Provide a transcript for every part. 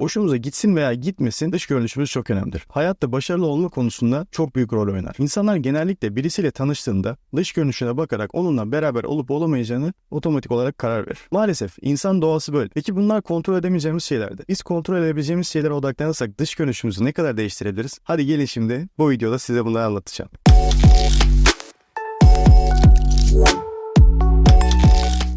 Hoşumuza gitsin veya gitmesin dış görünüşümüz çok önemlidir. Hayatta başarılı olma konusunda çok büyük rol oynar. İnsanlar genellikle birisiyle tanıştığında dış görünüşüne bakarak onunla beraber olup olamayacağını otomatik olarak karar verir. Maalesef insan doğası böyle. Peki bunlar kontrol edemeyeceğimiz şeylerdi. Biz kontrol edebileceğimiz şeylere odaklanırsak dış görünüşümüzü ne kadar değiştirebiliriz? Hadi gelin şimdi bu videoda size bunları anlatacağım.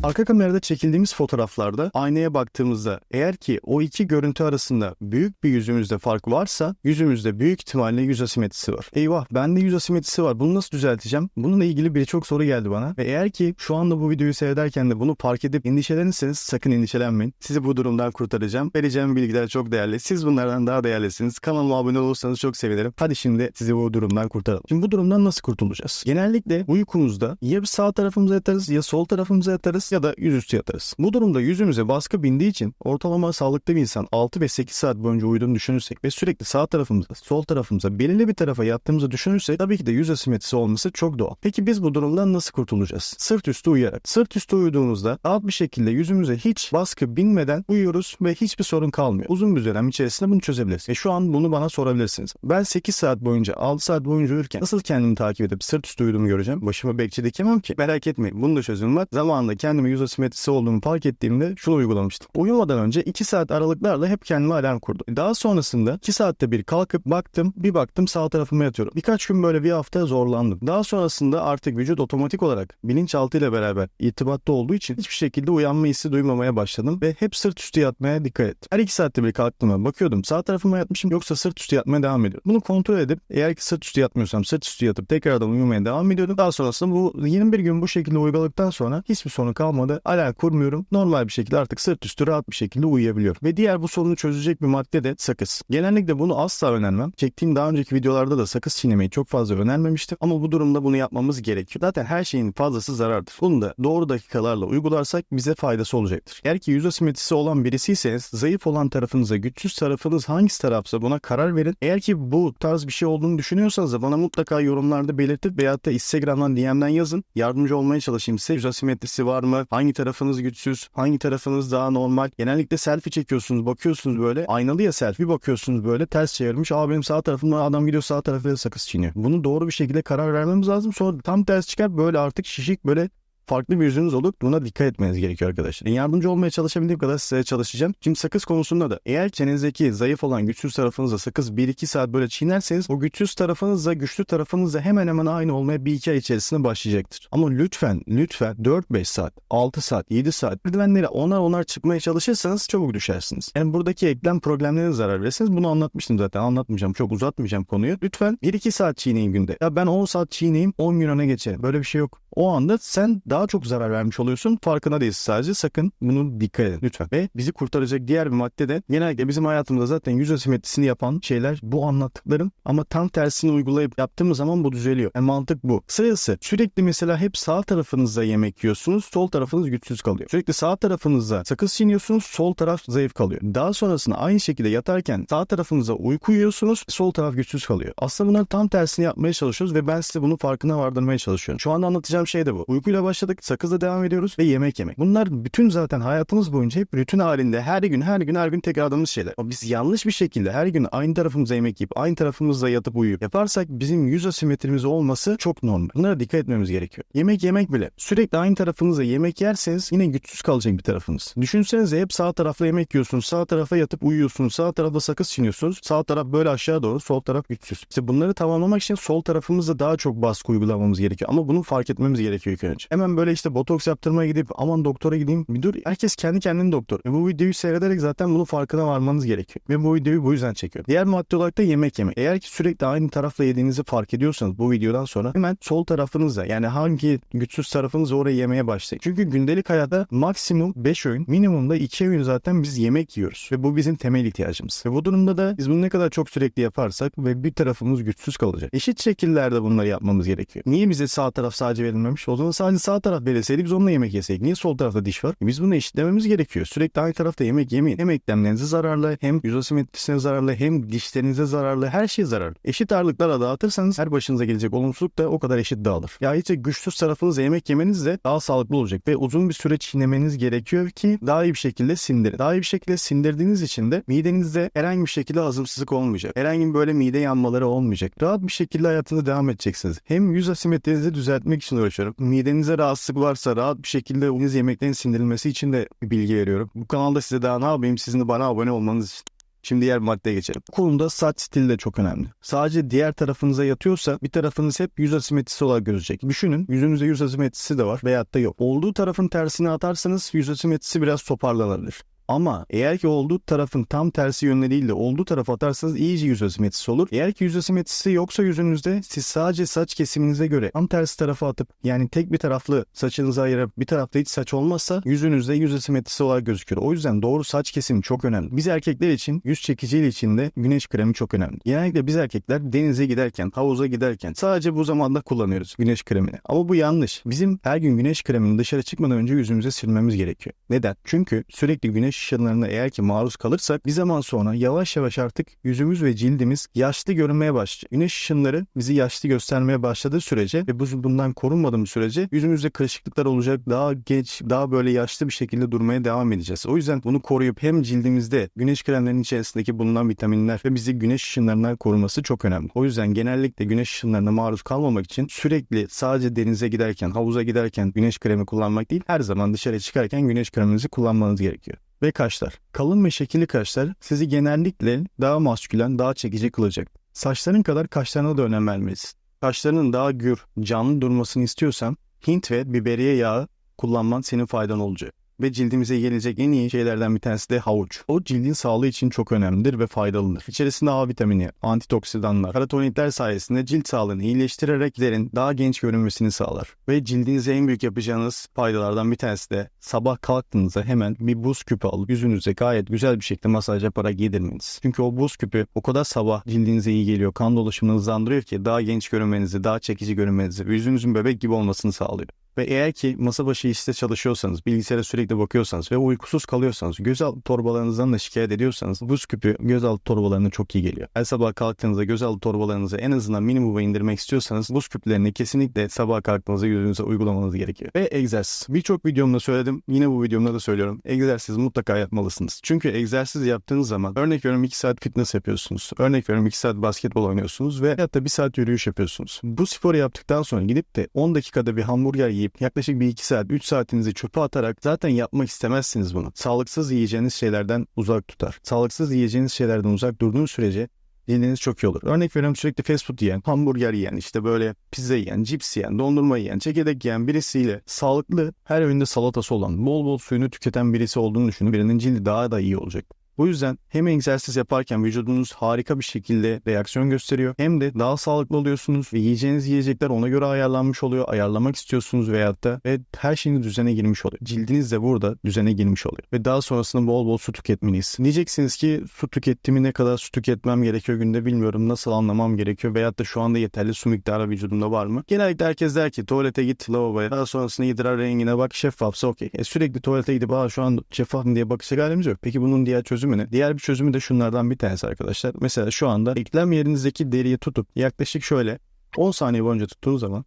Arka kamerada çekildiğimiz fotoğraflarda aynaya baktığımızda eğer ki o iki görüntü arasında büyük bir yüzümüzde fark varsa yüzümüzde büyük ihtimalle yüz asimetrisi var. Eyvah bende yüz asimetrisi var bunu nasıl düzelteceğim? Bununla ilgili birçok soru geldi bana ve eğer ki şu anda bu videoyu seyrederken de bunu fark edip endişelenirseniz sakın endişelenmeyin. Sizi bu durumdan kurtaracağım. Vereceğim bilgiler çok değerli. Siz bunlardan daha değerlisiniz. Kanalıma abone olursanız çok sevinirim. Hadi şimdi sizi bu durumdan kurtaralım. Şimdi bu durumdan nasıl kurtulacağız? Genellikle uykumuzda ya sağ tarafımıza yatarız ya sol tarafımıza yatarız ya da yüzüstü yatarız. Bu durumda yüzümüze baskı bindiği için ortalama sağlıklı bir insan 6 ve 8 saat boyunca uyuduğunu düşünürsek ve sürekli sağ tarafımıza, sol tarafımıza belirli bir tarafa yattığımızı düşünürsek tabii ki de yüz asimetrisi olması çok doğal. Peki biz bu durumdan nasıl kurtulacağız? Sırt üstü uyuyarak. Sırt üstü uyuduğumuzda rahat bir şekilde yüzümüze hiç baskı binmeden uyuyoruz ve hiçbir sorun kalmıyor. Uzun bir dönem içerisinde bunu çözebilirsiniz. Ve şu an bunu bana sorabilirsiniz. Ben 8 saat boyunca 6 saat boyunca uyurken nasıl kendimi takip edip sırt üstü uyuduğumu göreceğim? Başıma bekçi dikemem ki. Merak etmeyin. Bunun da çözümü var. Zamanında kendime yüz asimetrisi olduğumu fark ettiğimde şunu uygulamıştım. Uyumadan önce 2 saat aralıklarla hep kendime alarm kurdum. Daha sonrasında 2 saatte bir kalkıp baktım bir baktım sağ tarafıma yatıyorum. Birkaç gün böyle bir hafta zorlandım. Daha sonrasında artık vücut otomatik olarak bilinçaltı ile beraber irtibatta olduğu için hiçbir şekilde uyanma hissi duymamaya başladım ve hep sırt üstü yatmaya dikkat ettim. Her 2 saatte bir kalktığımda bakıyordum sağ tarafıma yatmışım yoksa sırt üstü yatmaya devam ediyorum. Bunu kontrol edip eğer ki sırt üstü yatmıyorsam sırt üstü yatıp tekrardan uyumaya devam ediyordum. Daha sonrasında bu 21 gün bu şekilde uyguladıktan sonra hiçbir sorun kalmadı. Alarm kurmuyorum. Normal bir şekilde artık sırt üstü rahat bir şekilde uyuyabiliyorum. Ve diğer bu sorunu çözecek bir madde de sakız. Genellikle bunu asla önermem. Çektiğim daha önceki videolarda da sakız çiğnemeyi çok fazla önermemiştim. Ama bu durumda bunu yapmamız gerekiyor. Zaten her şeyin fazlası zarardır. Bunu da doğru dakikalarla uygularsak bize faydası olacaktır. Eğer ki yüz asimetrisi olan birisiyseniz zayıf olan tarafınıza, güçsüz tarafınız hangisi tarafsa buna karar verin. Eğer ki bu tarz bir şey olduğunu düşünüyorsanız da bana mutlaka yorumlarda belirtip veyahut da Instagram'dan DM'den yazın. Yardımcı olmaya çalışayım size. Yüz asimetrisi var mı? Hangi tarafınız güçsüz? Hangi tarafınız daha normal? Genellikle selfie çekiyorsunuz, bakıyorsunuz böyle. Aynalı ya selfie bakıyorsunuz böyle ters çevirmiş. Aa benim sağ tarafımdan adam gidiyor sağ tarafı sakız çiğniyor. Bunu doğru bir şekilde karar vermemiz lazım. Sonra tam ters çıkar böyle artık şişik böyle farklı bir yüzünüz olur. Buna dikkat etmeniz gerekiyor arkadaşlar. Yardımcı olmaya çalışabildiğim kadar size çalışacağım. Şimdi sakız konusunda da eğer çenenizdeki zayıf olan güçsüz tarafınızda sakız 1-2 saat böyle çiğnerseniz o güçsüz tarafınızla güçlü tarafınızla hemen hemen aynı olmaya 1-2 ay içerisinde başlayacaktır. Ama lütfen lütfen 4-5 saat, 6 saat, 7 saat merdivenleri onar onar çıkmaya çalışırsanız çabuk düşersiniz. Yani buradaki eklem problemlerine zarar verirseniz bunu anlatmıştım zaten anlatmayacağım. Çok uzatmayacağım konuyu. Lütfen 1-2 saat çiğneyin günde. Ya ben 10 saat çiğneyim 10 gün öne geçerim. Böyle bir şey yok. O anda sen daha çok zarar vermiş oluyorsun. Farkına değilsin sadece. Sakın bunu dikkat edin lütfen. Ve bizi kurtaracak diğer bir madde de genellikle bizim hayatımızda zaten yüz asimetrisini yapan şeyler bu anlattıklarım. Ama tam tersini uygulayıp yaptığımız zaman bu düzeliyor. Yani mantık bu. Sırası sürekli mesela hep sağ tarafınızda yemek yiyorsunuz. Sol tarafınız güçsüz kalıyor. Sürekli sağ tarafınızda sakız çiğniyorsunuz. Sol taraf zayıf kalıyor. Daha sonrasında aynı şekilde yatarken sağ tarafınıza uyku uyuyorsunuz. Sol taraf güçsüz kalıyor. Aslında bunlar tam tersini yapmaya çalışıyoruz ve ben size bunun farkına vardırmaya çalışıyorum. Şu anda anlatacağım şey de bu. Uykuyla başladık, sakızla devam ediyoruz ve yemek yemek. Bunlar bütün zaten hayatımız boyunca hep rutin halinde her gün her gün her gün tekrarladığımız şeyler. Ama biz yanlış bir şekilde her gün aynı tarafımıza yemek yiyip aynı tarafımızda yatıp uyuyup yaparsak bizim yüz asimetrimiz olması çok normal. Bunlara dikkat etmemiz gerekiyor. Yemek yemek bile. Sürekli aynı tarafınıza yemek yerseniz yine güçsüz kalacak bir tarafınız. Düşünsenize hep sağ tarafla yemek yiyorsunuz. Sağ tarafa yatıp uyuyorsunuz. Sağ tarafta sakız çiğniyorsunuz. Sağ taraf böyle aşağı doğru. Sol taraf güçsüz. İşte bunları tamamlamak için sol tarafımızda daha çok baskı uygulamamız gerekiyor. Ama bunu fark etmemiz gerekiyor ilk önce. Hemen böyle işte botoks yaptırmaya gidip aman doktora gideyim. Dur. Herkes kendi kendinin doktor. E bu videoyu seyrederek zaten bunun farkına varmanız gerekiyor. Ve bu videoyu bu yüzden çekiyorum. Diğer madde olarak da yemek yemek. Eğer ki sürekli aynı tarafla yediğinizi fark ediyorsanız bu videodan sonra hemen sol tarafınıza yani hangi güçsüz tarafınız oraya yemeye başlayın. Çünkü gündelik hayatta maksimum 5 öğün minimumda 2 öğün zaten biz yemek yiyoruz. Ve bu bizim temel ihtiyacımız. Ve bu durumda da biz bunu ne kadar çok sürekli yaparsak ve bir tarafımız güçsüz kalacak. Eşit şekillerde bunları yapmamız gerekiyor. Niye bize sağ taraf sadece verilmiş verilmemiş? O zaman sadece sağ taraf verilseydi biz onunla yemek yeseydik. Niye sol tarafta diş var? E biz bunu eşitlememiz gerekiyor. Sürekli aynı tarafta yemek yemeyin. Hem eklemlerinize zararlı, hem yüz asimetrisine zararlı, hem dişlerinize zararlı, her şey zararlı. Eşit ağırlıklara dağıtırsanız her başınıza gelecek olumsuzluk da o kadar eşit dağılır. Ya hiç güçsüz tarafınıza yemek yemeniz de daha sağlıklı olacak ve uzun bir süre çiğnemeniz gerekiyor ki daha iyi bir şekilde sindirin. Daha iyi bir şekilde sindirdiğiniz için de midenizde herhangi bir şekilde hazımsızlık olmayacak. Herhangi bir böyle mide yanmaları olmayacak. Rahat bir şekilde hayatınıza devam edeceksiniz. Hem yüz asimetrinizi düzeltmek için uğraşıyorum. Midenize rahatsızlık varsa rahat bir şekilde yediğiniz yemeklerin sindirilmesi için de bir bilgi veriyorum. Bu kanalda size daha ne yapayım sizin de bana abone olmanız için. Şimdi diğer maddeye geçelim. Bu konuda saç stili de çok önemli. Sadece diğer tarafınıza yatıyorsa bir tarafınız hep yüz asimetrisi olarak gözecek. Düşünün yüzünüzde yüz asimetrisi de var veyahut da yok. Olduğu tarafın tersine atarsanız yüz asimetrisi biraz toparlanabilir. Ama eğer ki olduğu tarafın tam tersi yönüne değil de olduğu tarafa atarsanız iyice yüz asimetrisi olur. Eğer ki yüz asimetrisi yoksa yüzünüzde siz sadece saç kesiminize göre tam tersi tarafa atıp yani tek bir taraflı saçınızı ayırıp bir tarafta hiç saç olmazsa yüzünüzde yüz asimetrisi olarak gözüküyor. O yüzden doğru saç kesimi çok önemli. Biz erkekler için yüz çekicili için de güneş kremi çok önemli. Genellikle biz erkekler denize giderken, havuza giderken sadece bu zamanda kullanıyoruz güneş kremini. Ama bu yanlış. Bizim her gün güneş kremini dışarı çıkmadan önce yüzümüze sürmemiz gerekiyor. Neden? Çünkü sürekli güneş ışınlarına eğer ki maruz kalırsak bir zaman sonra yavaş yavaş artık yüzümüz ve cildimiz yaşlı görünmeye başlayacak. Güneş ışınları bizi yaşlı göstermeye başladığı sürece ve bu bundan korunmadığımız sürece yüzümüzde kırışıklıklar olacak. Daha geç, daha böyle yaşlı bir şekilde durmaya devam edeceğiz. O yüzden bunu koruyup hem cildimizde güneş kremlerinin içerisindeki bulunan vitaminler ve bizi güneş ışınlarından koruması çok önemli. O yüzden genellikle güneş ışınlarına maruz kalmamak için sürekli sadece denize giderken, havuza giderken güneş kremi kullanmak değil, her zaman dışarı çıkarken güneş kreminizi kullanmanız gerekiyor ve kaşlar. Kalın ve şekilli kaşlar sizi genellikle daha maskülen, daha çekici kılacak. Saçların kadar kaşlarına da önem vermelisin. Kaşlarının daha gür, canlı durmasını istiyorsan Hint ve biberiye yağı kullanman senin faydan olacak. Ve cildimize gelecek en iyi şeylerden bir tanesi de havuç. O cildin sağlığı için çok önemlidir ve faydalıdır. İçerisinde A vitamini, antioksidanlar, karatonitler sayesinde cilt sağlığını iyileştirerek derin daha genç görünmesini sağlar. Ve cildinize en büyük yapacağınız faydalardan bir tanesi de sabah kalktığınızda hemen bir buz küpü alıp yüzünüze gayet güzel bir şekilde masaj yaparak yedirmeniz. Çünkü o buz küpü o kadar sabah cildinize iyi geliyor, kan dolaşımını hızlandırıyor ki daha genç görünmenizi, daha çekici görünmenizi yüzünüzün bebek gibi olmasını sağlıyor. Ve eğer ki masa başı işte çalışıyorsanız, bilgisayara sürekli bakıyorsanız ve uykusuz kalıyorsanız, gözaltı torbalarınızdan da şikayet ediyorsanız buz küpü gözaltı torbalarına çok iyi geliyor. Her sabah kalktığınızda gözaltı torbalarınızı en azından minimuma indirmek istiyorsanız buz küplerini kesinlikle sabah kalktığınızda yüzünüze uygulamanız gerekiyor. Ve egzersiz. Birçok videomda söyledim, yine bu videomda da söylüyorum. Egzersiz mutlaka yapmalısınız. Çünkü egzersiz yaptığınız zaman örnek veriyorum 2 saat fitness yapıyorsunuz. Örnek veriyorum 2 saat basketbol oynuyorsunuz ve hatta 1 saat yürüyüş yapıyorsunuz. Bu sporu yaptıktan sonra gidip de 10 dakikada bir hamburger yiyip yaklaşık bir 2 saat 3 saatinizi çöpe atarak zaten yapmak istemezsiniz bunu. Sağlıksız yiyeceğiniz şeylerden uzak tutar. Sağlıksız yiyeceğiniz şeylerden uzak durduğunuz sürece cildiniz çok iyi olur. Örnek veriyorum sürekli fast food yiyen, hamburger yiyen, işte böyle pizza yiyen, cips yiyen, dondurma yiyen, çekirdek yiyen birisiyle sağlıklı, her öğünde salatası olan, bol bol suyunu tüketen birisi olduğunu düşünün. Birinin cildi daha da iyi olacak. Bu yüzden hem egzersiz yaparken vücudunuz harika bir şekilde reaksiyon gösteriyor hem de daha sağlıklı oluyorsunuz ve yiyeceğiniz yiyecekler ona göre ayarlanmış oluyor. Ayarlamak istiyorsunuz veyahut da ve her şeyiniz düzene girmiş oluyor. Cildiniz de burada düzene girmiş oluyor. Ve daha sonrasında bol bol su tüketmeliyiz. Diyeceksiniz ki su tükettiğimi ne kadar su tüketmem gerekiyor günde bilmiyorum. Nasıl anlamam gerekiyor veyahut da şu anda yeterli su miktarı vücudumda var mı? Genellikle herkes der ki tuvalete git lavaboya. Daha sonrasında idrar rengine bak şeffafsa okey. E sürekli tuvalete gidip aa şu an şeffaf mı diye bakacak halimiz yok. Peki bunun diğer çözümü ne? Diğer bir çözümü de şunlardan bir tanesi arkadaşlar. Mesela şu anda eklem yerinizdeki deriyi tutup yaklaşık şöyle 10 saniye boyunca tuttuğunuz zaman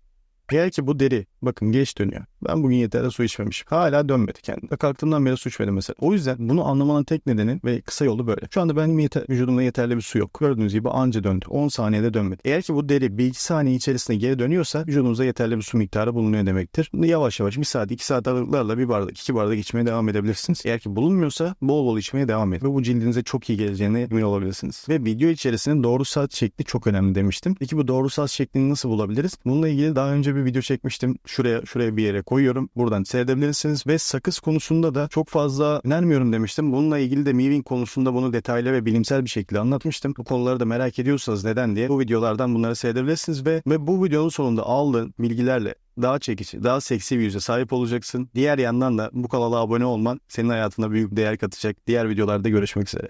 eğer ki bu deri bakın geç dönüyor. Ben bugün yeterli su içmemişim. Hala dönmedi kendine. Kalktığımdan beri su içmedim mesela. O yüzden bunu anlamanın tek nedeni ve kısa yolu böyle. Şu anda benim yeter, vücudumda yeterli bir su yok. Gördüğünüz gibi anca döndü. 10 saniyede dönmedi. Eğer ki bu deri 1-2 saniye içerisinde geri dönüyorsa vücudunuzda yeterli bir su miktarı bulunuyor demektir. Yavaş yavaş 1 saat 2 saat aralıklarla bir bardak 2 bardak içmeye devam edebilirsiniz. Eğer ki bulunmuyorsa bol bol içmeye devam edin. Ve bu cildinize çok iyi geleceğine emin olabilirsiniz. Ve video içerisinde doğru saç şekli çok önemli demiştim. Peki bu doğru saç şeklini nasıl bulabiliriz? Bununla ilgili daha önce bir video çekmiştim. Şuraya şuraya bir yere koyuyorum. Buradan seyredebilirsiniz. Ve sakız konusunda da çok fazla önermiyorum demiştim. Bununla ilgili de Miving konusunda bunu detaylı ve bilimsel bir şekilde anlatmıştım. Bu konuları da merak ediyorsanız neden diye bu videolardan bunları seyredebilirsiniz ve, ve bu videonun sonunda aldığın bilgilerle daha çekici, daha seksi bir yüze sahip olacaksın. Diğer yandan da bu kanala abone olman senin hayatına büyük değer katacak. Diğer videolarda görüşmek üzere.